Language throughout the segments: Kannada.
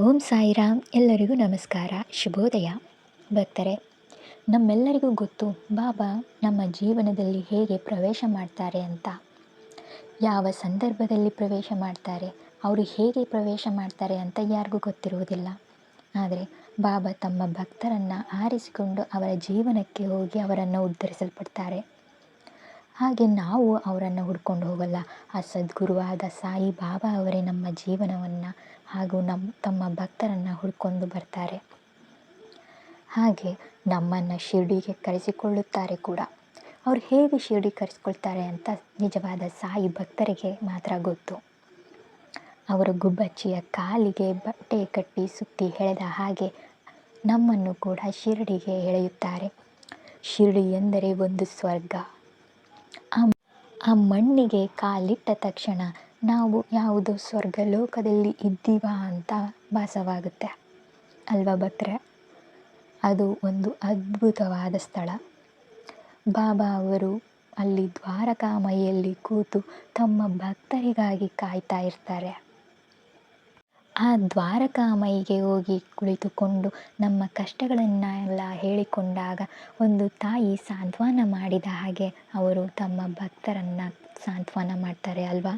ಓಂ ಸಾಯಿರಾಮ್, ಎಲ್ಲರಿಗೂ ನಮಸ್ಕಾರ, ಶುಭೋದಯ. ಭಕ್ತರೆ, ನಮ್ಮೆಲ್ಲರಿಗೂ ಗೊತ್ತು, ಬಾಬಾ ನಮ್ಮ ಜೀವನದಲ್ಲಿ ಹೇಗೆ ಪ್ರವೇಶ ಮಾಡ್ತಾರೆ ಅಂತ. ಯಾವ ಸಂದರ್ಭದಲ್ಲಿ ಪ್ರವೇಶ ಮಾಡ್ತಾರೆ, ಅವರು ಹೇಗೆ ಪ್ರವೇಶ ಮಾಡ್ತಾರೆ ಅಂತ ಯಾರಿಗೂ ಗೊತ್ತಿರುವುದಿಲ್ಲ. ಆದರೆ, ಬಾಬಾ ತಮ್ಮ ಭಕ್ತರನ್ನು ಆರಿಸಿಕೊಂಡು ಅವರ ಜೀವನಕ್ಕೆ ಹೋಗಿ ಅವರನ್ನು ಉದ್ಧರಿಸಲ್ಪಡ್ತಾರೆ. ಹಾಗೆ ನಾವು ಅವರನ್ನು ಹುಡ್ಕೊಂಡು ಹೋಗಲ್ಲ. ಆ ಸದ್ಗುರುವಾದ ಸಾಯಿ ಬಾಬಾ ಅವರೇ ನಮ್ಮ ಜೀವನವನ್ನು ಹಾಗೂ ನಮ್ಮ ತಮ್ಮ ಭಕ್ತರನ್ನು ಹುಡ್ಕೊಂಡು ಬರ್ತಾರೆ. ಹಾಗೆ ನಮ್ಮನ್ನು ಶಿರಡಿಗೆ ಕರೆಸಿಕೊಳ್ಳುತ್ತಾರೆ ಕೂಡ. ಅವ್ರು ಹೇಗೆ ಶಿರಡಿ ಕರೆಸ್ಕೊಳ್ತಾರೆ ಅಂತ ನಿಜವಾದ ಸಾಯಿ ಭಕ್ತರಿಗೆ ಮಾತ್ರ ಗೊತ್ತು. ಅವರು ಗುಬ್ಬಚ್ಚಿಯ ಕಾಲಿಗೆ ಬಟ್ಟೆ ಕಟ್ಟಿ ಸುತ್ತಿ ಎಳೆದ ಹಾಗೆ ನಮ್ಮನ್ನು ಕೂಡ ಶಿರಡಿಗೆ ಎಳೆಯುತ್ತಾರೆ. ಶಿರಡಿ ಎಂದರೆ ಒಂದು ಸ್ವರ್ಗ. ಆ ಮಣ್ಣಿಗೆ ಕಾಲಿಟ್ಟ ತಕ್ಷಣ ನಾವು ಯಾವುದೋ ಸ್ವರ್ಗ ಲೋಕದಲ್ಲಿ ಇದ್ದೀವಾ ಅಂತ ಭಾಸವಾಗುತ್ತೆ. ಅಲ್ವಾ ಭಕ್ತರೆ ಅದು ಒಂದು ಅದ್ಭುತವಾದ ಸ್ಥಳ. ಬಾಬಾ ಅವರು ಅಲ್ಲಿ ದ್ವಾರಕಾಮಯಿಯಲ್ಲಿ ಕೂತು ತಮ್ಮ ಭಕ್ತರಿಗಾಗಿ ಕಾಯ್ತಾ ಇರ್ತಾರೆ. ಆ ದ್ವಾರಕಾಮಯಿಗೆ ಹೋಗಿ ಕುಳಿತುಕೊಂಡು ನಮ್ಮ ಕಷ್ಟಗಳನ್ನೆಲ್ಲ ಹೇಳಿಕೊಂಡಾಗ ಒಂದು ತಾಯಿ ಸಾಂತ್ವನ ಮಾಡಿದ ಹಾಗೆ ಅವರು ತಮ್ಮ ಭಕ್ತರನ್ನು ಸಾಂತ್ವನ ಮಾಡ್ತಾರೆ ಅಲ್ವಾ?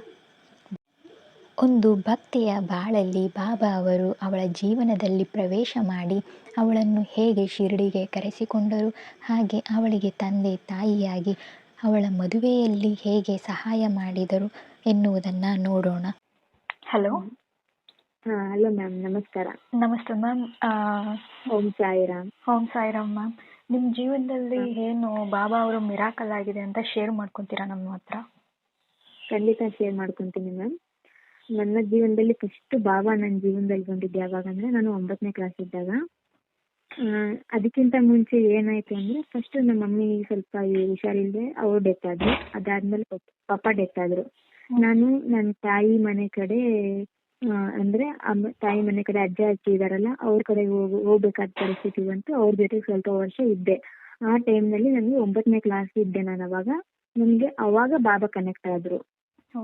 ಒಂದು ಭಕ್ತಿಯ ಬಾಳಲ್ಲಿ ಬಾಬಾ ಅವರು ಅವಳ ಜೀವನದಲ್ಲಿ ಪ್ರವೇಶ ಮಾಡಿ ಅವಳನ್ನು ಹೇಗೆ ಶಿರಡಿಗೆ ಕರೆಸಿಕೊಂಡರು, ಹಾಗೆ ಅವಳಿಗೆ ತಂದೆ ತಾಯಿಯಾಗಿ ಅವಳ ಮದುವೆಯಲ್ಲಿ ಹೇಗೆ ಸಹಾಯ ಮಾಡಿದರು ಎನ್ನುವುದನ್ನು ನೋಡೋಣ. ಹಲೋ ಹಾಂ ಹಲೋ ಮ್ಯಾಮ್ ನಮಸ್ಕಾರ. ನಮಸ್ತೆ ಮ್ಯಾಮ್. ಓಂ ಸಾಯಿರಾಮ್. ಓಂ ಸಾಯಿರಾಮ್ ಮ್ಯಾಮ್. ನಿಮ್ಮ ಜೀವನದಲ್ಲಿ ಏನು ಬಾಬಾ ಅವರು ಮಿರಾಕಲ್ ಆಗಿದೆ ಅಂತ ಶೇರ್ ಮಾಡ್ಕೊಂತೀರಾ ನಮ್ಮ ಹತ್ರ? ಖಂಡಿತ ಶೇರ್ ಮಾಡ್ಕೊಂತೀನಿ ಮ್ಯಾಮ್. ನನ್ನ ಜೀವನದಲ್ಲಿ ಫಸ್ಟ್ ಬಾಬಾ ನನ್ನ ಜೀವನದಲ್ಲಿ ಬಂದಿದ್ದೆ ಯಾವಾಗ ಅಂದ್ರೆ ನಾನು ಒಂಬತ್ತನೇ ಕ್ಲಾಸ್ ಇದ್ದಾಗ. ಅದಕ್ಕಿಂತ ಮುಂಚೆ ಏನಾಯ್ತು ಅಂದ್ರೆ ಫಸ್ಟ್ ನಮ್ಮ ಮಮ್ಮಿ ಸ್ವಲ್ಪ ಹುಷಾರಿಲ್ಲದೆ ಅವ್ರು ಡೆತ್ ಆದ್ರು. ಅದಾದ್ಮೇಲೆ ಪಾಪ ಪಪ್ಪ ಡೆತ್ ಆದ್ರು ನಾನು ನನ್ನ ತಾಯಿ ಮನೆ ಕಡೆ ಅಂದ್ರೆ ಅಮ್ಮ ತಾಯಿ ಮನೆ ಕಡೆ ಅಜ್ಜ ಅಜ್ಜಿ ಇದಾರಲ್ಲ ಅವ್ರ ಕಡೆ ಹೋಗ್ ಹೋಗ್ಬೇಕಾದ ಪರಿಸ್ಥಿತಿ ಬಂತು. ಅವ್ರ ಜೊತೆ ಸ್ವಲ್ಪ ವರ್ಷ ಇದ್ದೆ. ಆ ಟೈಮ್ನಲ್ಲಿ ನನಗೆ ಒಂಬತ್ತನೇ ಕ್ಲಾಸ್ ಇದ್ದೆ ನಾನು ಅವಾಗ. ನನಗೆ ಅವಾಗ ಬಾಬಾ ಕನೆಕ್ಟ್ ಆದ್ರು.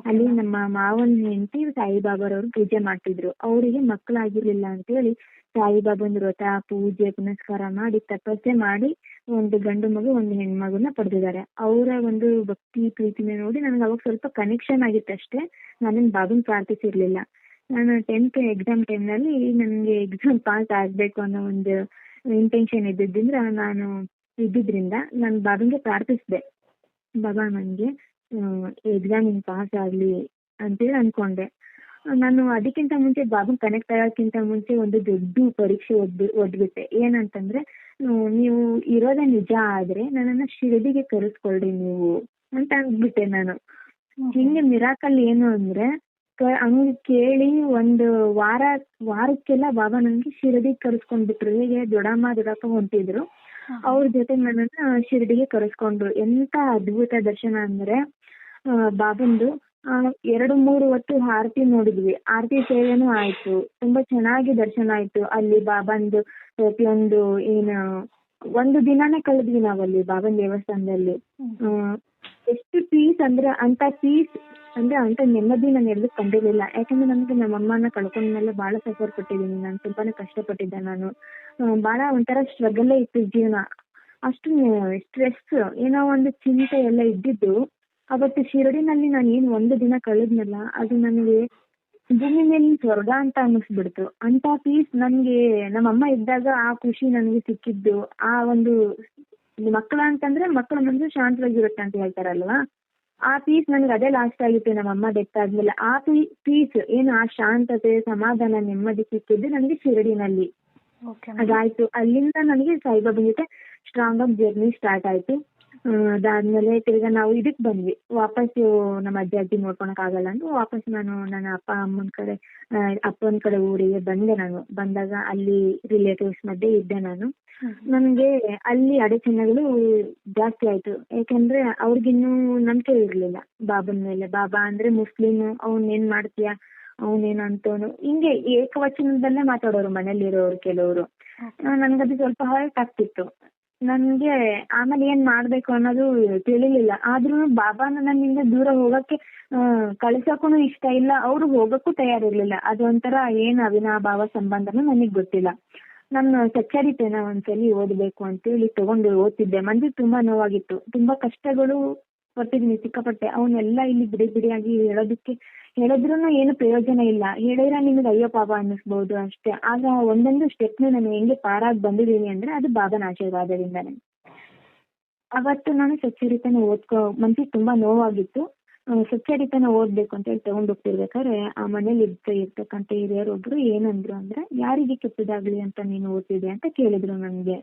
ಅಲ್ಲಿ ನಮ್ಮ ಮಾವನ ಹೆಂಡತಿ ಸಾಯಿಬಾಬಾರವ್ರು ಪೂಜೆ ಮಾಡ್ತಿದ್ರು. ಅವರಿಗೆ ಮಕ್ಕಳಾಗಿರ್ಲಿಲ್ಲ ಅಂತೇಳಿ ಸಾಯಿಬಾಬಾನ ವ್ರತ ಪೂಜೆ ಪುನಸ್ಕಾರ ಮಾಡಿ ತಪಸ್ಸೆ ಮಾಡಿ ಒಂದು ಗಂಡು ಮಗು ಒಂದು ಹೆಣ್ಮಗುನ ಪಡೆದಿದ್ದಾರೆ. ಅವರ ಒಂದು ಭಕ್ತಿ ಪ್ರೀತಿನ ನೋಡಿ ನನಗೆ ಅವಾಗ ಸ್ವಲ್ಪ ಕನೆಕ್ಷನ್ ಆಗಿತ್ತಷ್ಟೇ. ನಾನೇನು ಬಾಬನ್ ಪ್ರಾರ್ಥಿಸಿರ್ಲಿಲ್ಲ. ನಾನು ಟೆಂತ್ ಎಕ್ಸಾಮ್ ಟೈಮ್ನಲ್ಲಿ ನನಗೆ ಎಕ್ಸಾಮ್ ಪಾಸ್ ಆಗಬೇಕು ಅನ್ನೋ ಒಂದು ಇಂಟೆನ್ಷನ್ ಇದ್ದಿದ್ದರಿಂದ ನಾನು ಇದ್ದಿದ್ರಿಂದ ನಾನು ಬಾಬಾಗೆ ಪ್ರಾರ್ಥಿಸಿದೆ. ಬಾಬಾ ನನಗೆ ಎಕ್ಸಾಮ್ ಪಾಸ್ ಆಗಲಿ ಅಂತೇಳಿ ಅನ್ಕೊಂಡೆ. ನಾನು ಅದಕ್ಕಿಂತ ಮುಂಚೆ ಬಾಬಾ ಕನೆಕ್ಟ್ ಆಗೋಕ್ಕಿಂತ ಮುಂಚೆ ಒಂದು ದೊಡ್ಡ ಪರೀಕ್ಷೆ ಒದ್ದು ಒದ್ಬಿಟ್ಟೆ ಏನಂತಂದ್ರೆ ನೀವು ಇರೋದೇ ನಿಜ ಆದ್ರೆ ನನ್ನನ್ನ ಶಿರಡಿಗೆ ಕರೆಸ್ಕೊಳ್ರಿ ನೀವು ಅಂತ ಅಂದ್ಬಿಟ್ಟೆ ನಾನು. ಹಿಂಗೆ ಮಿರಾಕಲ್ ಏನು ಅಂದ್ರೆ ಹಂಗ್ ಕೇಳಿ ಒಂದು ವಾರ ವಾರಕ್ಕೆಲ್ಲ ಬಾಬಾ ನನ್ಗೆ ಶಿರಡಿಗೆ ಕರೆಸ್ಕೊಂಡ್ಬಿಟ್ರು ಹೇಗೆ ದೊಡಮ್ಮ ದೊಡಪ್ಪ ಹೊಂಟಿದ್ರು. ಅವ್ರ ಜೊತೆ ನನ್ನನ್ನ ಶಿರಡಿಗೆ ಕರೆಸ್ಕೊಂಡ್ರು. ಎಂತ ಅದ್ಭುತ ದರ್ಶನ ಅಂದ್ರೆ ಬಾಬಂದು ಆ, ಎರಡು ಮೂರು ಹೊತ್ತು ಆರತಿ ನೋಡಿದ್ವಿ. ಆರತಿ ಸೇವೆನೂ ಆಯ್ತು. ತುಂಬಾ ಚೆನ್ನಾಗಿ ದರ್ಶನ ಆಯ್ತು. ಅಲ್ಲಿ ಬಾಬಂದು ಪ್ರತಿಯೊಂದು ಏನು ಒಂದು ದಿನಾನೇ ಕಳೆದ್ವಿ ನಾವಲ್ಲಿ ಬಾಬನ್ ದೇವಸ್ಥಾನದಲ್ಲಿ. ಎಷ್ಟು ಪೀಸ್ ಅಂದ್ರೆ ಅಂತ ಪೀಸ್ ಅಂದ್ರೆ ಅಂತ ನೆಮ್ಮದಿ ನಾನು ಎಲ್ಲೂ ಕಂಡಿರ್ಲಿಲ್ಲ. ಯಾಕಂದ್ರೆ ನಮ್ಗೆ ನಮ್ಮ ಅಮ್ಮನ ಕಳ್ಕೊಂಡ್ಮೇಲೆ ಬಹಳ ಸಫರ್ ಕೊಟ್ಟಿದ್ದೀನಿ. ನಾನು ತುಂಬಾನೇ ಕಷ್ಟಪಟ್ಟಿದ್ದೆ ನಾನು. ಬಹಳ ಒಂಥರ ಸ್ಟ್ರಗಲ್ಲೇ ಇತ್ತು ಜೀವನ. ಅಷ್ಟು ಸ್ಟ್ರೆಸ್ ಏನೋ ಒಂದು ಚಿಂತೆ ಎಲ್ಲ ಇದ್ದಿದ್ದು. ಅವತ್ತು ಶಿರಡಿನಲ್ಲಿ ನಾನು ಏನ್ ಒಂದು ದಿನ ಕಳೆದ್ನಲ್ಲ, ಅದು ನನಗೆ ಭೂಮಿ ಮೇಲಿನ ಸ್ವರ್ಗ ಅಂತ ಅನ್ನಿಸ್ಬಿಡ್ತು. ಅಂತ ಪೀಸ್ ನನ್ಗೆ ನಮ್ಮಮ್ಮ ಇದ್ದಾಗ ಆ ಖುಷಿ ನನಗೆ ಸಿಕ್ಕಿದ್ದು. ಆ ಒಂದು ಮಕ್ಕಳ ಅಂತಂದ್ರೆ ಮಕ್ಕಳ ಮನಸ್ಸು ಶಾಂತವಾಗಿರುತ್ತೆ ಅಂತ ಹೇಳ್ತಾರಲ್ವಾ? ಆ ಪೀಸ್ ನನಗೆ ಅದೇ ಲಾಸ್ಟ್ ಆಗಿತ್ತು ನಮ್ಮಮ್ಮ ಡೆತ್ ಆದ್ಮೇಲೆ. ಆ ಪೀಸ್ ಏನು ಆ ಶಾಂತತೆ ಸಮಾಧಾನ ನೆಮ್ಮದಿ ಸಿಕ್ಕಿದ್ದು ನನಗೆ ಶಿರಡಿನಲ್ಲಿ. ಅದಾಯ್ತು. ಅಲ್ಲಿಂದ ನನಗೆ ಸಾಯಿಬಾಬಾ ಜೊತೆ ಸ್ಟ್ರಾಂಗ್ ಆಗಿ ಜರ್ನಿ ಸ್ಟಾರ್ಟ್ ಆಯ್ತು. ಅದಾದ್ಮೇಲೆ ತಿರ್ಗ ನಾವು ಇದಕ್ ಬಂದ್ವಿ. ವಾಪಸ್ ನಮ್ಮ ಅಜ್ಜ ಅಜ್ಜಿ ನೋಡ್ಕೊಳಕ್ ಆಗಲ್ಲ ಅಂತ ವಾಪಸ್ ನಾನು ನನ್ನ ಅಪ್ಪ ಅಮ್ಮನ ಕಡೆ ಅಪ್ಪನ ಕಡೆ ಊರಿಗೆ ಬಂದೆ ನಾನು. ಬಂದಾಗ ಅಲ್ಲಿ ರಿಲೇಟಿವ್ಸ್ ಮಧ್ಯೆ ಇದ್ದೆ ನಾನು. ನನ್ಗೆ ಅಲ್ಲಿ ಅಡಚಣೆಗಳು ಜಾಸ್ತಿ ಆಯ್ತು. ಯಾಕಂದ್ರೆ ಅವ್ರಿಗಿನ್ನೂ ನಂಬಿಕೆ ಇರ್ಲಿಲ್ಲ. ಬಾಬನ್ ಮೇಲೆ ಬಾಬಾ ಅಂದ್ರೆ ಮುಸ್ಲಿಂ ಅವ್ನ್ ಏನ್ ಮಾಡ್ತೀಯ? ಅವನೇನಂತವನು ಹಿಂಗೆ ಏಕವಚನದಲ್ಲೇ ಮಾತಾಡೋರು ಮನೇಲಿರೋರು ಕೆಲವರು. ನನ್ಗದು ಸ್ವಲ್ಪ ಹರ್ಟ್ ಆಗ್ತಿತ್ತು. ನನ್ಗೆ ಆಮೇಲೆ ಏನ್ ಮಾಡ್ಬೇಕು ಅನ್ನೋದು ತಿಳಿಲಿಲ್ಲ. ಆದ್ರೂ ಬಾಬಾನ ನನ್ನಿಂದ ದೂರ ಹೋಗಕ್ಕೆ ಕಳ್ಸಕ್ಕೂನು ಇಷ್ಟ ಇಲ್ಲ. ಅವ್ರು ಹೋಗಕ್ಕೂ ತಯಾರಿರ್ಲಿಲ್ಲ. ಅದೊಂಥರ ಏನ್ ಅವಿನಾಭಾವ ಸಂಬಂಧನೂ ನನಗ್ ಗೊತ್ತಿಲ್ಲ. ನಾನು ಸಚ್ಚರಿತೆನ ಒಂದ್ಸಲಿ ಓದ್ಬೇಕು ಅಂತೇಳಿ ತಗೊಂಡು ಓದ್ತಿದ್ದೆ. ಮಂದಿ ತುಂಬಾ ನೋವಾಗಿತ್ತು. ತುಂಬಾ ಕಷ್ಟಗಳು ಪಟ್ಟಿದ್ದೀನಿ ಸಿಕ್ಕಾಪಟ್ಟೆ ಅವನ್ನೆಲ್ಲ ಇಲ್ಲಿ ಬಿಡಿ ಬಿಡಿಯಾಗಿ ಹೇಳೋದಕ್ಕೆ ಹೇಳಿದ್ರು ಏನು ಪ್ರಯೋಜನ ಇಲ್ಲ. ಹೇಳಿದ್ರೆ ನಿಮಗೆ ಅಯ್ಯೋ ಪಾಪ ಅನ್ನಿಸ್ಬಹುದು ಅಷ್ಟೇ. ಆಗ ಒಂದೊಂದು ಸ್ಟೆಪ್ನು ನಾನು ಹೆಂಗೆ ಪಾರಾಗಿ ಬಂದಿದ್ದೀನಿ ಅಂದ್ರೆ ಅದು ಬಾಬಾನ ಆಶೀರ್ವಾದದಿಂದಾನೆ. ಅವತ್ತು ನಾನು ಸಚ್ಚರಿತನ ಓದ್ಕೊ, ಮನ್ಸಿಗೆ ತುಂಬಾ ನೋವಾಗಿತ್ತು. ಸ್ವಚ್ಛರಿತನ ಓದ್ಬೇಕು ಅಂತ ಹೇಳಿ ತಗೊಂಡ್ ಹೋಗ್ತಿರ್ಬೇಕಾದ್ರೆ ಆ ಮನೇಲಿ ಇರ್ತ ಇರ್ತಕ್ಕಂಥ ಹಿರಿಯರೊಬ್ರು ಏನಂದ್ರು ಅಂದ್ರೆ, ಯಾರಿಗೆ ಕೆಟ್ಟದಾಗ್ಲಿ ಅಂತ ನೀನು ಓದ್ತಿದೆ ಅಂತ ಕೇಳಿದ್ರು ನನ್ಗೆ.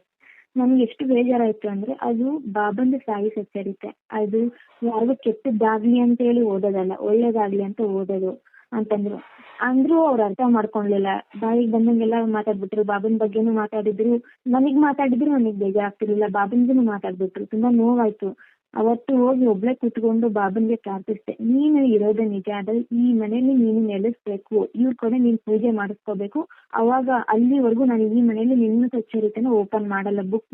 ನನ್ಗೆ ಎಷ್ಟು ಬೇಜಾರಾಯ್ತು ಅಂದ್ರೆ ಅದು ಬಾಬಂದು ಸಾಯಿ ಸಚ್ಚರಿತೆ. ಅದು ಯಾರಿಗೂ ಕೆಟ್ಟದ್ದಾಗ್ಲಿ ಅಂತ ಹೇಳಿ ಓದೋದಲ್ಲ, ಒಳ್ಳೇದಾಗ್ಲಿ ಅಂತ ಓದೋದು ಅಂತಂದ್ರು. ಅಂದ್ರೂ ಅವ್ರು ಅರ್ಥ ಮಾಡ್ಕೊಳ್ಲಿಲ್ಲ. ಬಾಯಿಗೆ ಬಂದಂಗೆಲ್ಲ ಮಾತಾಡ್ಬಿಟ್ರು, ಬಾಬನ್ ಬಗ್ಗೆನೂ ಮಾತಾಡಿದ್ರು. ನನಗ್ ಮಾತಾಡಿದ್ರು ನನಗ್ ಬೇಜಾರಾಗ್ತಿರ್ಲಿಲ್ಲ, ಬಾಬನ್ಗೂನು ಮಾತಾಡ್ಬಿಟ್ರು. ತುಂಬಾ ನೋವಾಯ್ತು. ಅವತ್ತು ಹೋಗಿ ಒಬ್ಳೆ ಕುತ್ಕೊಂಡು ಬಾಬನ್ಗೆ ಪ್ರಾರ್ಥಿಸ್ದೆ, ನೀನು ಇರೋದೇ ನಿಜ, ಆದ್ರೆ ಈ ಮನೆಯಲ್ಲಿ ನೀನು ನೆಲೆಸ್ಬೇಕು, ಇವ್ರ ಕಡೆ ನೀನ್ ಪೂಜೆ ಮಾಡಿಸ್ಕೋಬೇಕು, ಅವಾಗ ಅಲ್ಲಿವರೆಗೂ ನಾನು ಈ ಮನೆಯಲ್ಲಿ ನಿನ್ನ ಸಚ್ಚರಿತನ ಓಪನ್ ಮಾಡಲ್ಲ ಬುಕ್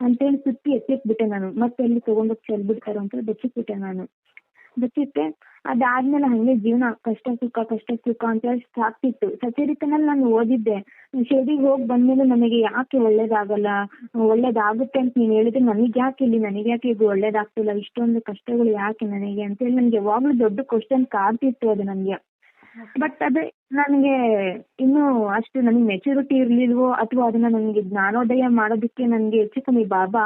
ಅಂತೇಳಿ ಸುತ್ತಿ ಎತ್ತಿಟ್ಬಿಟ್ಟೆ ನಾನು, ಮತ್ತೆ ಎಲ್ಲಿ ತಗೊಂಡೋಗಿ ಚೆಲ್ಬಿಡ್ತಾರೋ ಅಂತ ಬಚ್ಚಿಟ್ಬಿಟ್ಟೆ ನಾನು. ಬಚ್ಚಿಟ್ಟೆ ಅದಾದ್ಮೇಲೆ ಹಂಗೆ ಜೀವನ ಕಷ್ಟ ಸುಖ ಕಷ್ಟ ಸುಖ ಅಂತ ಹೇಳಿ ಸಾಕ್ತಿತ್ತು ಸಚರಿತನಲ್ಲಿ ನಾನು ಓದಿದ್ದೆ. ಶಿರ್ಡಿಗೆ ಹೋಗಿ ಬಂದ್ಮೇಲೆ ನನಗೆ ಯಾಕೆ ಒಳ್ಳೇದಾಗಲ್ಲ? ಒಳ್ಳೇದಾಗುತ್ತೆ ಅಂತ ನೀನ್ ಹೇಳಿದ್ರೆ ನನಗೆ ಯಾಕೆ ಇಲ್ಲಿ ನನಗೆ ಯಾಕೆ ಇದು ಒಳ್ಳೇದಾಗ್ತಿಲ್ಲ? ಇಷ್ಟೊಂದು ಕಷ್ಟಗಳು ಯಾಕೆ ನನಗೆ ಅಂತ ಹೇಳಿ ನನ್ಗೆ ಯಾವಾಗ್ಲೂ ದೊಡ್ಡ ಕ್ವಶನ್ ಕಾಡ್ತಿತ್ತು ಅದು ನನ್ಗೆ. ಬಟ್ ಅದೇ ನನಗೆ ಇನ್ನು ಅಷ್ಟು ನನಗೆ ಮೆಚುರಿಟಿ ಇರ್ಲಿಲ್ವೋ ಅಥವಾ ಅದನ್ನ ನನಗೆ ಜ್ಞಾನೋದಯ ಮಾಡೋದಕ್ಕೆ ನನಗೆ ಹೆಚ್ಚು ಕಮ್ಮಿ ಬಾಬಾ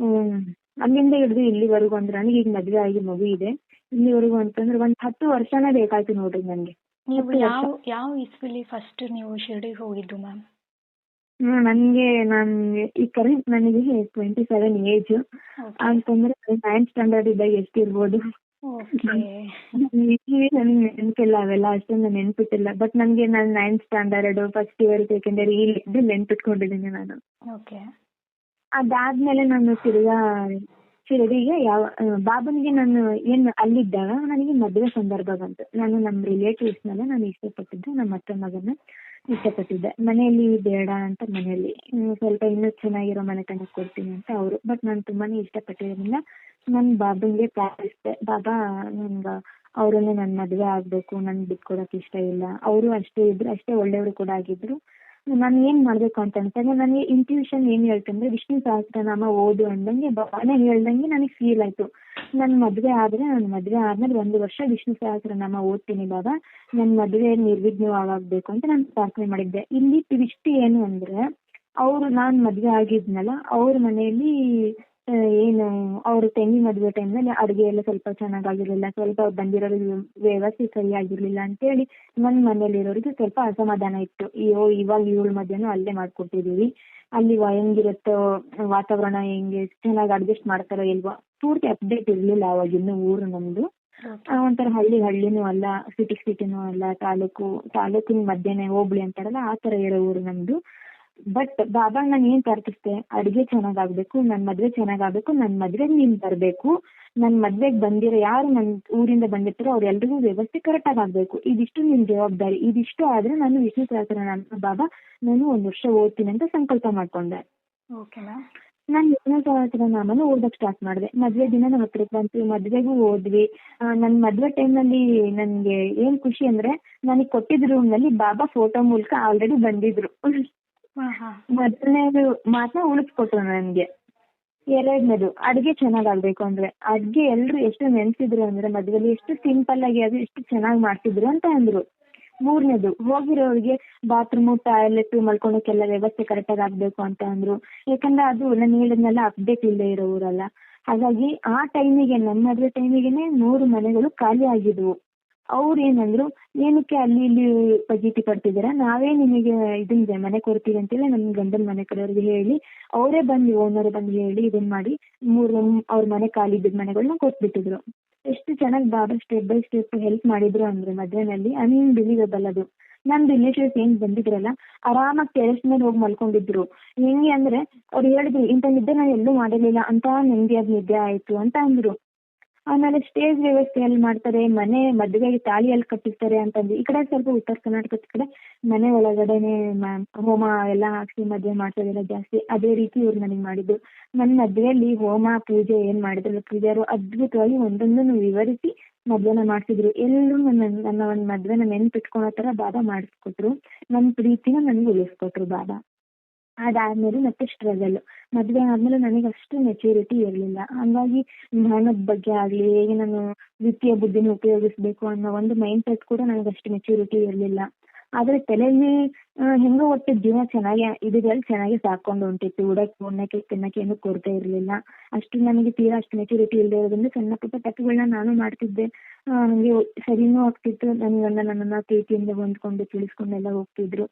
ಹ್ಮ್, ಅಲ್ಲಿಂದ ಹಿಡಿದು ಇಲ್ಲಿವರೆಗೂ ಅಂದ್ರೆ ನನಗೆ ಈಗ ಮದುವೆ ಆಗಿ ಮಗು ಇದೆ. ಇಲ್ಲಿವರೆಗೂ ಅಂತಂದ್ರೆ ಒಂದ್ ಹತ್ತು ವರ್ಷನೇ ಬೇಕಾಯ್ತು ನೋಡ್ರಿ ನನಗೆ ನೀವು ಯಾವ ಯಾವ ಇಸ್ವಿಲಿ ಫಸ್ಟ್ ನೀವು ಶಿರ್ಡಿಗೆ ಹೋಗಿದ್ದು ಮ್ಯಾಮ್ ಹ್ಮ್, ನನ್ಗೆ ನನ್ಗೆ ಈ ಕರೆಂಟ್ ನನಗೆ ಟ್ವೆಂಟಿ ಸೆವೆನ್ ಏಜ್ ಅಂತಂದ್ರೆ ನೈನ್ ಸ್ಟ್ಯಾಂಡರ್ಡ್ ಇದ್ದಾಗ ಎಷ್ಟಿರ್ಬೋದು. ನನಗೆ ನೆನಪಿಲ್ಲ ಅವೆಲ್ಲ ಅಷ್ಟೊಂದು ನೆನ್ಪಿಟ್ಟಿಲ್ಲ. ಬಟ್ ನನ್ಗೆ ನಾನು ninth standard first year second ಈ ಇಲ್ಲಿ ನೆನ್ಪಿಟ್ಕೊಂಡಿದ್ದೀನಿ ನಾನು. ಅದಾದ್ಮೇಲೆ ನಾನು ತಿರ್ಗಾ ಶಿರಡಿಗೆ ಯಾವ ಬಾಬನ್ಗೆ ನಾನು ಏನ್ ಅಲ್ಲಿದ್ದಾಗ ನನಗೆ ಮದುವೆ ಸಂದರ್ಭ ಬಂತು. ನಾನು ನಮ್ಮ ರಿಲೇಟಿವ್ಸ್ ಮೇಲೆ ನಾನು ಇಷ್ಟಪಟ್ಟಿದ್ದೆ ನಮ್ಮ ಅತ್ತೆ ಮಗನ ಇಷ್ಟಪಟ್ಟಿದ್ದೆ. ಮನೆಯಲ್ಲಿ ಬೇಡ ಅಂತ ಮನೆಯಲ್ಲಿ ಸ್ವಲ್ಪ ಇನ್ನೂ ಚೆನ್ನಾಗಿರೋ ಮನೆ ತನಕ ಕೊಡ್ತೀನಿ ಅಂತ ಅವರು. ಬಟ್ ನಾನು ತುಂಬಾನೇ ಇಷ್ಟಪಟ್ಟಿರೋದ್ರಿಂದ ನಾನು ಬಾಬನ್ಗೆ ಪ್ರಾರ್ಥಿಸಿದೆ. ಬಾಬಾ, ನಂಗ ಅವ್ರನ್ನೇ ನನ್ನ ಮದುವೆ ಆಗ್ಬೇಕು ನನ್ ಬಿಟ್ಕೊಡಕ್ ಇಷ್ಟ ಇಲ್ಲ. ಅವರು ಅಷ್ಟೇ ಇದ್ರು, ಅಷ್ಟೇ ಒಳ್ಳೆಯವರು ಕೂಡ ಆಗಿದ್ರು. ನಾನು ಏನ್ ಮಾಡ್ಬೇಕು ಅಂತ ಅನ್ಕೊಂಡೆ ನನಗೆ ಇಂಟ್ಯೂಷನ್ ಏನ್ ಹೇಳ್ತಂದ್ರೆ ವಿಷ್ಣು ಸಹಸ್ರನಾಮ ಓದು ಅಂದಂಗೆ ಭಾವನೆ ಹೇಳ್ದಂಗೆ ನನಗೆ ಫೀಲ್ ಆಯ್ತು. ನನ್ ಮದ್ವೆ ಆದ್ರೆ ನನ್ ಮದ್ವೆ ಆದ್ಮೇಲೆ ಒಂದು ವರ್ಷ ವಿಷ್ಣು ಸಹಸ್ರನಾಮ ಓದ್ತೀನಿ ಬಾಬಾ ನನ್ ಮದ್ವೆ ನಿರ್ವಿಘ್ನವಾಗಬೇಕು ಅಂತ ನಾನು ಪ್ರಾರ್ಥನೆ ಮಾಡಿದ್ದೆ. ಇಲ್ಲಿ ಟ್ವಿಸ್ಟ್ ಏನು ಅಂದ್ರೆ, ಅವ್ರು ನಾನ್ ಮದ್ವೆ ಆಗಿದ್ನಲ್ಲ, ಅವ್ರ ಮನೆಯಲ್ಲಿ ಏನು ಅವ್ರ ತಂಗಿ ಮದ್ವೆ ಟೈಮ್ನಲ್ಲಿ ಅಡುಗೆ ಎಲ್ಲ ಸ್ವಲ್ಪ ಚೆನ್ನಾಗಾಗಿರ್ಲಿಲ್ಲ ಸ್ವಲ್ಪ ಬಂದಿರೋರಿಗೆ ವ್ಯವಸ್ಥೆ ಸರಿಯಾಗಿರ್ಲಿಲ್ಲ ಅಂತೇಳಿ ನಮ್ಮ ಮನೇಲಿರೋರಿಗೆ ಸ್ವಲ್ಪ ಅಸಮಾಧಾನ ಇತ್ತು. ಅಯ್ಯೋ ಇವಾಗ ಇವಳ ಮದ್ವೆನೂ ಅಲ್ಲೇ ಮಾಡ್ಕೊಟ್ಟಿದೀವಿ ಅಲ್ಲಿ ಹೆಂಗಿರುತ್ತೋ ವಾತಾವರಣ ಹೆಂಗೆ ಚೆನ್ನಾಗಿ ಅಡ್ಜಸ್ಟ್ ಮಾಡ್ತಾರೋ ಇಲ್ವೋ ಪೂರ್ತಿ ಅಪ್ಡೇಟ್ ಇರ್ಲಿಲ್ಲ ಅವಾಗ ಇನ್ನು ಊರು ನಮ್ದು. ಒಂಥರ ಹಳ್ಳಿ ಹಳ್ಳಿನೂ ಅಲ್ಲ ಸಿಟಿ ಸಿಟಿನೂ ಅಲ್ಲ ತಾಲೂಕು ತಾಲೂಕಿನ ಮಧ್ಯನೇ ಹೋಬಳಿ ಅಂತಾರಲ್ಲ ಆ ತರ ಇರೋ ಊರು ನಮ್ದು. ಬಟ್ ಬಾಬಾ ನಾನು ಏನ್ ಪ್ರಾರ್ಥಿಸ್ದೆ? ಅಡ್ಗೆ ಚೆನ್ನಾಗಾಗ್ಬೇಕು ನನ್ ಮದ್ವೆ ಚೆನ್ನಾಗಾಗ್ಬೇಕು ನನ್ ಮದ್ವೆಗ್ ನೀನ್ ಬರ್ಬೇಕು. ನನ್ ಮದ್ವೆಗ್ ಬಂದಿರೋ ಯಾರು ನನ್ ಊರಿಂದ ಬಂದಿರ್ತಾರೋ ಅವ್ರೆಲ್ರಿಗೂ ವ್ಯವಸ್ಥೆ ಕರೆಕ್ಟ್ ಆಗಿ ಆಗ್ಬೇಕು ಇದಿಷ್ಟು ನಿನ್ ಜವಾಬ್ದಾರಿ ಇದಿಷ್ಟು ಆದ್ರೆ ನಾನು ವಿಷ್ಣು ಸಹಸ್ರನಾಮ ಬಾಬಾ ನಾನು ಒಂದ್ ವರ್ಷ ಓದ್ತೀನಿ ಅಂತ ಸಂಕಲ್ಪ ಮಾಡ್ಕೊಂಡೆ. ನಾನು ವಿಷ್ಣು ಸಹಸ್ರನಾಮನ ಓದಕ್ ಸ್ಟಾರ್ಟ್ ಮಾಡಿದೆ. ಮದ್ವೆ ದಿನ ಹತ್ರ ಬಂತು ಮದ್ವೆಗೂ ಓದ್ವಿ. ನನ್ ಮದ್ವೆ ಟೈಮ್ನಲ್ಲಿ ನನ್ಗೆ ಏನ್ ಖುಷಿ ಅಂದ್ರೆ ನನಗೆ ಕೊಟ್ಟಿದ್ ರೂಮ್ನಲ್ಲಿ ಬಾಬಾ ಫೋಟೋ ಮೂಲಕ ಆಲ್ರೆಡಿ ಬಂದಿದ್ರು. ಮೊದಲನೇದು ಮಾತ್ರ ಉಳಿಸ್ಕೊಟ್ರು ನನ್ಗೆ. ಎರಡನೇದು ಅಡ್ಗೆ ಚೆನ್ನಾಗಾಗ್ಬೇಕು ಅಂದ್ರೆ, ಅಡ್ಗೆ ಎಲ್ರು ಎಷ್ಟು ನೆನ್ಸಿದ್ರು ಅಂದ್ರೆ, ಮದ್ವೆಲಿ ಎಷ್ಟು ಸಿಂಪಲ್ ಆಗಿ ಅದು ಎಷ್ಟು ಚೆನ್ನಾಗಿ ಮಾಡ್ತಿದ್ರು ಅಂತ ಅಂದ್ರು. ಮೂರನೇದು ಹೋಗಿರೋರಿಗೆ ಬಾತ್ರೂಮ್ ಟಾಯ್ಲೆಟ್ ಮಲ್ಕೊಳಕ್ಕೆಲ್ಲ ವ್ಯವಸ್ಥೆ ಕರೆಕ್ಟ್ ಆಗಿ ಆಗ್ಬೇಕು ಅಂತ ಅಂದ್ರು. ಯಾಕಂದ್ರೆ ಅದು ನಾನು ಹೇಳಿದ್ನೆಲ್ಲ ಅಪ್ಡೇಟ್ ಇಲ್ಲದೆ ಇರೋ ಊರಲ್ಲ. ಹಾಗಾಗಿ ಆ ಟೈಮಿಗೆ ನಮ್ಮ ಮದ್ವೆ ಟೈಮಿಗೆನೆ ನೂರು ಮನೆಗಳು ಖಾಲಿ ಆಗಿದ್ವು. ಅವ್ರು ಏನಂದ್ರು ಏನಕ್ಕೆ ಅಲ್ಲಿ ಇಲ್ಲಿ ಪಜೀತಿ ಪಡ್ತಿದ್ದೀರಾ ನಾವೇ ನಿಮಗೆ ಇದನ್ನ ಮನೆ ಕೊಡ್ತೀವಿ ಅಂತೇಳಿ ನಮ್ಮ ಗಂಡನ ಮನೆ ಕಡೆಯವ್ರಿಗೆ ಹೇಳಿ, ಅವರೇ ಬಂದು ಓನರ್ ಬಂದು ಹೇಳಿ ಇದನ್ನ ಮಾಡಿ, ಮೂರ್ ಅವ್ರ ಮನೆ ಖಾಲಿ ಇದ್ದಿದ್ ಮನೆಗಳನ್ನ ಕೊಟ್ಬಿಟ್ಟಿದ್ರು. ಎಷ್ಟು ಚೆನ್ನಾಗಿ Baba step by step help ಮಾಡಿದ್ರು ಅಂದ್ರೆ ಮದ್ವೆನಲ್ಲಿ ಅನ್ಬಿಲೀವೇಬಲ್ ಅದು. ನಮ್ ರಿಲೇಟಿವ್ಸ್ ಏನ್ ಬಂದಿದ್ರಲ್ಲ, ಆರಾಮಾಗಿ ಟೆರೆಸ್ ಮೇಲೆ ಹೋಗಿ ಮಲ್ಕೊಂಡಿದ್ರು. ಹೆಂಗೆ ಅಂದ್ರೆ, ಅವ್ರು ಹೇಳಿದ್ರು, ಇಂಥ ನಿದ್ದೆ ನಾನು ಎಲ್ಲೂ ಮಾಡಿರ್ಲಿಲ್ಲ ಅಂತ ನೆಮ್ಮದಿಯಾಗಿ ನಿದ್ದೆ ಆಯ್ತು, ಅಂತ ಅಂದ್ರು. ಆಮೇಲೆ ಸ್ಟೇಜ್ ವ್ಯವಸ್ಥೆ ಎಲ್ಲಿ ಮಾಡ್ತಾರೆ, ಮನೆ ಮದುವೆಗೆ ತಾಳಿ ಎಲ್ಲಿ ಕಟ್ಟಿರ್ತಾರೆ ಅಂತಂದು, ಈ ಕಡೆ ಸ್ವಲ್ಪ ಉತ್ತರ ಕರ್ನಾಟಕದ ಕಡೆ ಮನೆ ಒಳಗಡೆನೆ ಹೋಮ ಎಲ್ಲ ಹಾಕಿ ಮದುವೆ ಮಾಡ್ಸೋದೆಲ್ಲ ಜಾಸ್ತಿ. ಅದೇ ರೀತಿ ಇವ್ರು ನನಗೆ ಮಾಡಿದ್ರು ನನ್ನ ಮದುವೆಯಲ್ಲಿ ಹೋಮ, ಪೂಜೆ ಏನ್ ಮಾಡಿದ್ರು, ಪೂಜಾರು ಅದ್ಭುತವಾಗಿ ಒಂದೊಂದನ್ನು ವಿವರಿಸಿ ಮದ್ವೆನ ಮಾಡ್ಸಿದ್ರು. ಎಲ್ಲರೂ ನನ್ನ ನನ್ನ ಒಂದು ಮದ್ವೆನ ನೆನ್ಪಿಟ್ಕೊಳೋ ತರ ಬಾಬಾ ಮಾಡಿಸ್ಕೊಟ್ರು. ನನ್ನ ಪ್ರೀತಿನ ನನಗೆ ಉಳಿಸ್ಕೊಟ್ರು ಬಾಬಾ ಅದಾದ್ಮೇಲೆ ಮತ್ತೆ ಸ್ಟ್ರಗಲ್ ಮದ್ವೆ ಆದ್ಮೇಲೆ ನನಗೆ ಅಷ್ಟು ಮೆಚುರಿಟಿ ಇರಲಿಲ್ಲ. ಹಂಗಾಗಿ ಹಣದ ಬಗ್ಗೆ ಆಗ್ಲಿ ಹೇಗೆ ನಾನು ವಿತ್ತೀಯ ಬುದ್ಧಿನ ಉಪಯೋಗಿಸ್ಬೇಕು ಅನ್ನೋ ಒಂದು ಮೈಂಡ್ ಸೆಟ್ ಕೂಡ ನನಗೆ ಅಷ್ಟು ಮೆಚುರಿಟಿ ಇರಲಿಲ್ಲ. ಆದ್ರೆ ತಲೆಯಲ್ಲಿ ಹೆಂಗ ಒಟ್ಟು ಜೀವನ ಚೆನ್ನಾಗಿ ಇದ್ರಲ್ಲಿ ಚೆನ್ನಾಗಿ ಸಾಕೊಂಡು ಹೊಂಟಿತ್ತು ಉಡಕ್ಕೆ ಉಣ್ಣಕ್ಕೆ ತಿನ್ನಕ್ಕೆ ಏನು ಕೊರತೆ ಇರಲಿಲ್ಲ. ಅಷ್ಟು ನನಗೆ ತೀರಾ ಅಷ್ಟು ಮೆಚುರಿಟಿ ಇಲ್ಲದೆ ಇರೋದ್ರಿಂದ ಸಣ್ಣ ಪುಟ್ಟ ತಪ್ಪುಗಳನ್ನ ನಾನು ಮಾಡ್ತಿದ್ದೆ. ಆ, ನಂಗೆ ಸರಿನೂ ಆಗ್ತಿತ್ತು. ನನ್ನ ಗಂಡ ನನ್ನನ್ನ ಪ್ರೀತಿಯಿಂದ ಹೊಂದ್ಕೊಂಡು ತಿಳಿಸ್ಕೊಂಡೆಲ್ಲ ಹೋಗ್ತಿದ್ರು.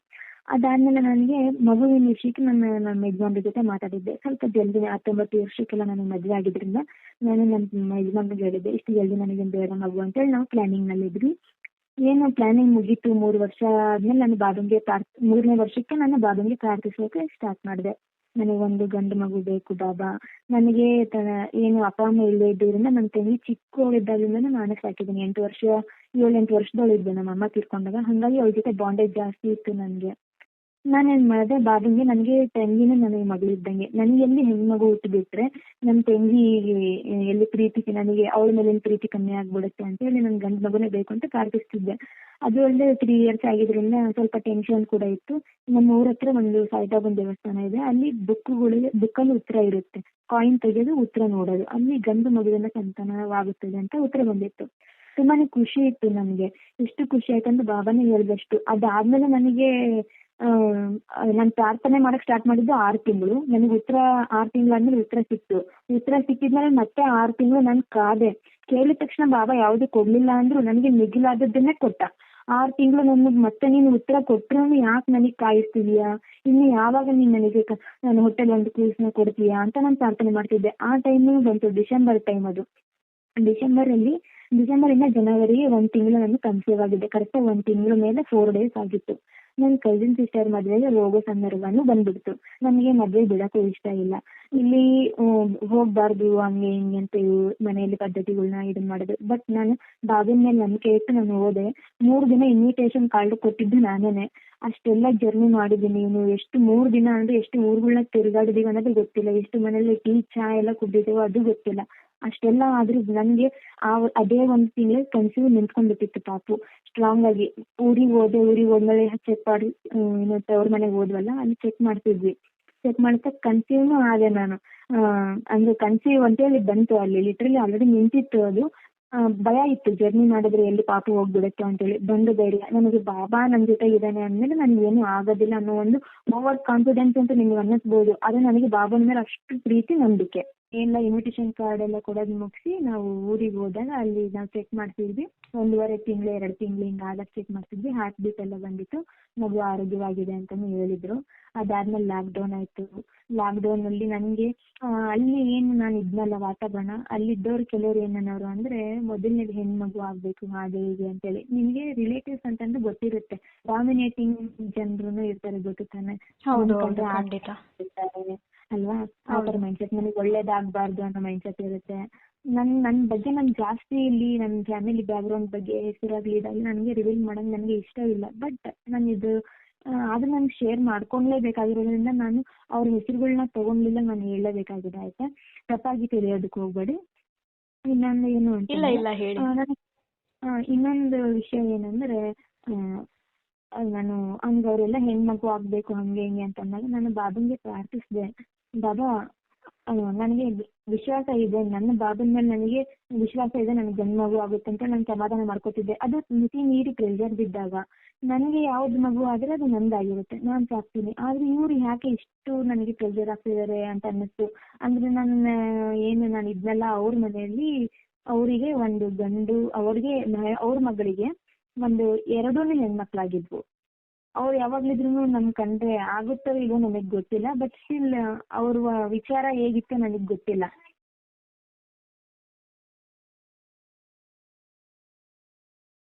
ಅದಾದ್ಮೇಲೆ ನನಗೆ ಮಗುವಿನ ವಿಷಯಕ್ಕೆ ನನ್ನ ನನ್ನ ಯಜಮಾನ್ರ ಜೊತೆ ಮಾತಾಡಿದ್ದೆ. ಸ್ವಲ್ಪ ಜಲ್ದಿ, ಹತ್ತೊಂಬತ್ತು ವರ್ಷಕ್ಕೆಲ್ಲ ನನಗೆ ಮದುವೆ ಆಗಿದ್ರಿಂದ ನಾನು ನನ್ನ ಯಜಮಾನ್ರಿಗೆ ಹೇಳಿದ್ದೆ. ಇಷ್ಟು ಜಲ್ದಿ ನನಗೆ ಬೇಡ ಮಗು ಅಂತೇಳಿ ನಾವು ಪ್ಲಾನಿಂಗ್ನಲ್ಲಿ ಇದ್ವಿ ಏನು ಪ್ಲಾನಿಂಗ್ ಮುಗೀತು, ಮೂರು ವರ್ಷ ಆದ್ಮೇಲೆ ನಾನು ಬಾಬುಂಗೆ ಪ್ರಾರ್ ಮೂರನೇ ವರ್ಷಕ್ಕೆ ನಾನು ಬಾಬುಂಗೆ ಪ್ರಾರ್ಥಿಸೋಕೆ ಸ್ಟಾರ್ಟ್ ಮಾಡಿದೆ. ಒಂದು ಗಂಡು ಮಗು ಬೇಕು ಬಾಬಾ. ನನಗೆ ಏನು ಅಪ್ಪ, ಅಮ್ಮ ಇಲ್ಲದೆ ಇದ್ದರಿಂದ ನನ್ನ ತಂಗಿ ಚಿಕ್ಕವಳಿದ್ದಾಗಲಿಂದನೂ ನಾನು ಸಾಕಿದ್ದೀನಿ ಎಂಟು ವರ್ಷ, ಏಳೆಂಟು ವರ್ಷದವಳು ಇದ್ದೆ ನಮ್ಮ ಅಮ್ಮ ತೀರ್ಕೊಂಡಾಗ. ಹಾಗಾಗಿ ಅವಳ ಜೊತೆ ಬಾಂಡೇಜ್ ಜಾಸ್ತಿ ಇತ್ತು ನನಗೆ. ನಾನೇನ್ ಮಾಡಿದೆ ಬಾಬುಂಗೆ ನನಗೆ ತಂಗಿನೂ ನನಗೆ ಮಗಳು ಇದ್ದಂಗೆ. ನನಗೆ ಎಲ್ಲಿ ಹೆಣ್ಮಗು ಹುಟ್ಟಿಬಿಟ್ರೆ ನನ್ನ ತಂಗಿ ಎಲ್ಲಿ ಪ್ರೀತಿ ನನಗೆ ಅವಳ ಮೇಲಿನ ಪ್ರೀತಿ ಕಮ್ಮಿ ಆಗ್ಬಿಡುತ್ತೆ ಅಂತ ಹೇಳಿ ನನ್ ಗಂಡ್ ಮಗುನೇ ಬೇಕು ಅಂತ ಪ್ರಾರ್ಥಿಸ್ತಿದ್ದೆ. ಅದು ಅಲ್ಲದೆ ತ್ರೀ ಇಯರ್ಸ್ ಆಗಿದ್ರಿಂದ ಸ್ವಲ್ಪ ಟೆನ್ಷನ್ ಕೂಡ ಇತ್ತು. ನಮ್ಮ ಊರ ಹತ್ರ ಒಂದು ಸಾಯಿಬಾಬನ್ ದೇವಸ್ಥಾನ ಇದೆ. ಅಲ್ಲಿ ಬುಕ್ಗಳಿಗೆ ಬುಕ್ಕಲ್ಲಿ ಉತ್ತರ ಇರುತ್ತೆ. ಕಾಯಿನ್ ತೆಗೆದು ಉತ್ತರ ನೋಡೋದು. ಅಲ್ಲಿ ಗಂಡು ಮಗುವಿನ ಸಂತಾನವಾಗುತ್ತದೆ ಅಂತ ಉತ್ತರ ಬಂದಿತ್ತು. ತುಂಬಾನೇ ಖುಷಿ ಇತ್ತು ನನಗೆ. ಎಷ್ಟು ಖುಷಿ ಆಯ್ತಂದ್ರೆ ಬಾಬಾನೇ ಹೇಳ್ದಷ್ಟು. ಅದಾದ್ಮೇಲೆ ನನಗೆ ನಾನು ಪ್ರಾರ್ಥನೆ ಮಾಡಕ್ ಸ್ಟಾರ್ಟ್ ಮಾಡಿದ್ದು ಆರು ತಿಂಗಳು. ನನಗೆ ಉತ್ತರ ಆರು ತಿಂಗಳಾದ್ಮೇಲೆ ಉತ್ತರ ಸಿಕ್ತು. ಉತ್ತರ ಸಿಕ್ಕಿದ್ಮೇಲೆ ಮತ್ತೆ ಆರು ತಿಂಗಳು ನಾನು ಕಾದೆ. ಕೇಳಿದ ತಕ್ಷಣ ಬಾಬಾ ಯಾವ್ದು ಕೊಡ್ಲಿಲ್ಲ ಅಂದ್ರು ನನಗೆ ಮಿಗಿಲಾದದ್ದನ್ನೇ ಕೊಟ್ಟ. ಆರು ತಿಂಗಳು ನಮಗೆ ಮತ್ತೆ ನೀನು ಉತ್ತರ ಕೊಟ್ಟರು ಯಾಕೆ ನನಗೆ ಕಾಯಿಸ್ತಿದೀಯಾ? ಇನ್ನು ಯಾವಾಗ ನೀನು ನನಗೆ ನಾನು ಹೊಟ್ಟೆಲಿ ಒಂದು ಕೂಸನ್ನ ಕೊಡ್ತೀಯಾ ಅಂತ ನಾನು ಪ್ರಾರ್ಥನೆ ಮಾಡ್ತಿದ್ದೆ. ಆ ಟೈಮ್ ಬಂತು ಡಿಸೆಂಬರ್ ಟೈಮ್ ಅದು. ಡಿಸೆಂಬರ್ ಅಲ್ಲಿ ಡಿಸೆಂಬರ್ ಇಂದ ಜನವರಿ ಒಂದ್ ತಿಂಗಳು ನಾನು ಕನ್ಸೀವ್ ಆಗಿದ್ದೆ ಕರೆಕ್ಟ್ ಒಂದ್ ತಿಂಗಳ ಮೇಲೆ ಫೋರ್ ಡೇಸ್ ಆಗಿತ್ತು. ನನ್ನ ಕಸಿನ್ ಸಿಸ್ಟರ್ ಮದ್ವೆಗೆ ಹೋಗೋ ಸಂದರ್ಭನೂ ಬಂದ್ಬಿಡ್ತು. ನನಗೆ ಮದ್ವೆ ಬಿಡಕ್ಕೂ ಇಷ್ಟ ಇಲ್ಲ. ಇಲ್ಲಿ ಹೋಗ್ಬಾರ್ದು, ಹಂಗೆ ಹಿಂಗೆ ಅಂತ ಮನೆಯಲ್ಲಿ ಪದ್ಧತಿಗಳನ್ನ ಇದನ್ ಮಾಡೋದು. ಬಟ್ ನಾನು ಬಾಗಿನ ಮೇಲೆ ನಂಬಿಕೆ ಇಟ್ಟು ನಾನು ಹೋದೆ. ಮೂರು ದಿನ ಇನ್ವಿಟೇಷನ್ ಕಾರ್ಡ್ ಕೊಟ್ಟಿದ್ದು ನಾನೇನೆ. ಅಷ್ಟೆಲ್ಲ ಜರ್ನಿ ಮಾಡಿದ್ದೀನಿ. ಇನ್ನು ಎಷ್ಟು ಮೂರು ದಿನ ಅಂದ್ರೆ ಎಷ್ಟು ಊರುಗಳನ್ನ ತಿರುಗಾಡಿದೀವಿ ಅನ್ನೋದು ಗೊತ್ತಿಲ್ಲ. ಎಷ್ಟು ಮನೇಲಿ ಟೀ ಚಾ ಎಲ್ಲ ಕುಡ್ದಿದ್ದೇವೋ ಅದು ಗೊತ್ತಿಲ್ಲ. ಅಷ್ಟೆಲ್ಲ ಆದ್ರೂ ನನಗೆ ಆ ಅದೇ ಒಂದು ತಿಂಗಳು ಕನ್ಸೀವ್ ನಿಂತ್ಕೊಂಡ್ಬಿಟ್ಟಿತ್ತು ಪಾಪು. ಸ್ಟ್ರಾಂಗ್ ಆಗಿ ಊರಿಗೆ ಹೋದೆ, ಊರಿಗೆ ಹೋದ್ಮೇಲೆ ಚೆಕ್ ಮಾಡಿ ಮತ್ತೆ ತವ್ರ ಮನೆಗೆ ಹೋದ್ವಲ್ಲ, ಅಲ್ಲಿ ಚೆಕ್ ಮಾಡ್ತಿದ್ವಿ. ಚೆಕ್ ಮಾಡ್ತಾ ಕನ್ಸೀವ್ನು ಆದೆ ನಾನು. ಅಂದ್ರೆ ಕನ್ಸೀವ್ ಅಂತೇಳಿ ಬಂತು ಅಲ್ಲಿ ಲಿಟ್ರಲಿ ಆಲ್ರೆಡಿ ನಿಂತಿತ್ತು ಅದು. ಭಯ ಇತ್ತು ಜರ್ನಿ ಮಾಡಿದ್ರೆ ಎಲ್ಲಿ ಪಾಪ ಹೋಗ್ಬಿಡುತ್ತೆ ಅಂತೇಳಿ ಬಂದು ಧೈರ್ಯ, ನನಗೆ ಬಾಬಾ ನನ್ನ ಜೊತೆ ಇದ್ದಾನೆ ಅಂದ್ಮೇಲೆ ಏನು ಆಗೋದಿಲ್ಲ ಅನ್ನೋ ಒಂದು ಓವರ್ ಕಾನ್ಫಿಡೆನ್ಸ್ ಅಂತ ನಿಮ್ಗೆ ಅನ್ನಿಸ್ಬೋದು. ಅದು ನನಗೆ ಬಾಬನ ಮೇಲೆ ಅಷ್ಟು ಪ್ರೀತಿ ನಂಬಿಕೆ. ಎಲ್ಲ ಇನ್ವಿಟೇಷನ್ ಕಾರ್ಡ್ ಎಲ್ಲ ಕೊಡೋದು ಮುಗಿಸಿ ನಾವು ಊರಿಗೆ ಹೋದಾಗ ಅಲ್ಲಿ ನಾವು ಚೆಕ್ ಮಾಡ್ತಿದ್ವಿ. ಒಂದೂವರೆ ತಿಂಗಳು ಎರಡು ತಿಂಗಳು ಹಿಂಗೆ ಆದಾಗ ಚೆಕ್ ಮಾಡ್ತಿದ್ವಿ. ಹಾರ್ಟ್ ಬೀಟ್ ಎಲ್ಲ ಬಂದಿತ್ತು. ಮಗು ಆರೋಗ್ಯವಾಗಿದೆ ಅಂತಲೂ ಹೇಳಿದ್ರು. ಅದಾದ್ಮೇಲೆ ಲಾಕ್ಡೌನ್ ಆಯ್ತು. ಲಾಕ್ಡೌನಲ್ಲಿ ನನಗೆ ಅಲ್ಲಿ ಏನು ನಾನು ಇದ್ನಲ್ಲ ವಾತಾವರಣ ಅಲ್ಲಿದ್ದವ್ರು ಕೆಲವ್ರು ಏನನ್ನೋರು ಅಂದ್ರೆ ಮೊದಲನೇದು ಹೆಣ್ಮಗು ಆಗ್ಬೇಕು ಹಾಗೆ ಹೀಗೆ ಅಂತೇಳಿ. ನಿಮ್ಗೆ ರಿಲೇಟಿವ್ಸ್ ಅಂತಂದ್ರೆ ಗೊತ್ತಿರುತ್ತೆ. ಡಾಮಿನೇಟಿಂಗ್ ಜನರು ಇರ್ತಾರೆ ಗೊತ್ತು ತಾನೆ? ಅಲ್ವಾ? ಆ ಹೌದು. ಥರ ಮೈಂಡ್ ಸೆಟ್ ನನಗೆ ಒಳ್ಳೇದಾಗಬಾರ್ದು ಅನ್ನೋ ಮೈಂಡ್ ಸೆಟ್ ಇರುತ್ತೆ. ನನ್ ನನ್ ಬಗ್ಗೆ ನಾನು ಜಾಸ್ತಿ ಇಲ್ಲಿ ನನ್ ಫ್ಯಾಮಿಲಿ ಬ್ಯಾಕ್ಗ್ರೌಂಡ್ ಬಗ್ಗೆ ಹೆಸರಾಗ್ಲಿ ಇದಾಗ್ಲಿ ನನಗೆ ರಿವೀಲ್ ಮಾಡಕ್ ನನಗೆ ಇಷ್ಟ ಇಲ್ಲ. ಬಟ್ ನಾನು ಇದು ಆದ್ರೂ ನಾನ್ ಶೇರ್ ಮಾಡ್ಕೊಳ್ಲೇಬೇಕಾಗಿರೋದ್ರಿಂದ ನಾನು ಅವ್ರ ಹೆಸರುಗಳನ್ನ ತಗೊಂಡ್ಲಿಲ್ಲ ನಾನು ಹೇಳಲೇಬೇಕಾಗಿದೆ ಆಯ್ತಾ? ತಪ್ಪಾಗಿ ತಿಳಿಯೋದಕ್ಕೆ ಹೋಗ್ಬೇಡಿ. ಇನ್ನೊಂದು ಏನು ಅಂತ ಇನ್ನೊಂದು ವಿಷಯ ಏನಂದ್ರೆ ನಾನು ಹಂಗ ಅವರೆಲ್ಲ ಹೆಣ್ಮಗು ಆಗ್ಬೇಕು ಹಂಗೆ ಹಿಂಗೆ ಅಂತ ಅಂದಾಗ ನಾನು ಬಾಬುನ್ಗೆ ಪ್ರಾರ್ಥಿಸಿದೆ. ಬಾಬಾ ನನಗೆ ವಿಶ್ವಾಸ ಇದೆ. ನನ್ನ ಬಾಬನ ಮೇಲೆ ನನಗೆ ವಿಶ್ವಾಸ ಇದೆ. ನನಗೆ ಗಂಡು ಮಗು ಆಗುತ್ತೆ ಅಂತ ನಾನು ಸಮಾಧಾನ ಮಾಡ್ಕೋತಿದ್ದೆ. ಅದು ಮಿತಿ ಮೀರಿ ಪ್ರೆಷರ್ ಬಿದ್ದಾಗ ನನಗೆ ಯಾವ್ದು ಮಗು ಆದ್ರೆ ಅದು ನಂದಾಗಿರುತ್ತೆ. ನಾನು ಸಾಕ್ತೀನಿ. ಆದ್ರೆ ಇವ್ರು ಯಾಕೆ ಇಷ್ಟು ನನಗೆ ಪ್ರೆಷರ್ ಆಗ್ತಿದ್ದಾರೆ ಅಂತ ಅನ್ನಿಸ್ತು. ಅಂದ್ರೆ ನನ್ನ, ಏನು, ನಾನು ಇದ್ನಲ್ಲ ಅವ್ರ ಮನೆಯಲ್ಲಿ ಅವರಿಗೆ ಒಂದು ಗಂಡು, ಅವ್ರಿಗೆ ಅವ್ರ ಮಗಳಿಗೆ ಒಂದು ಎರಡೂ ಹೆಣ್ಮಕ್ಳಾಗಿದ್ವು. ಅವ್ರು ಯಾವಾಗ್ಲಿದ್ರು ನಮ್ ಕಂಡ್ರೆ ಆಗುತ್ತೋ ಇಲ್ವೋ ನನಗ್ ಗೊತ್ತಿಲ್ಲ ಬಟ್ ಸ್ಟಿಲ್ ಅವ್ರ ವಿಚಾರ ಹೇಗಿತ್ತು ನನಗ್ ಗೊತ್ತಿಲ್ಲ.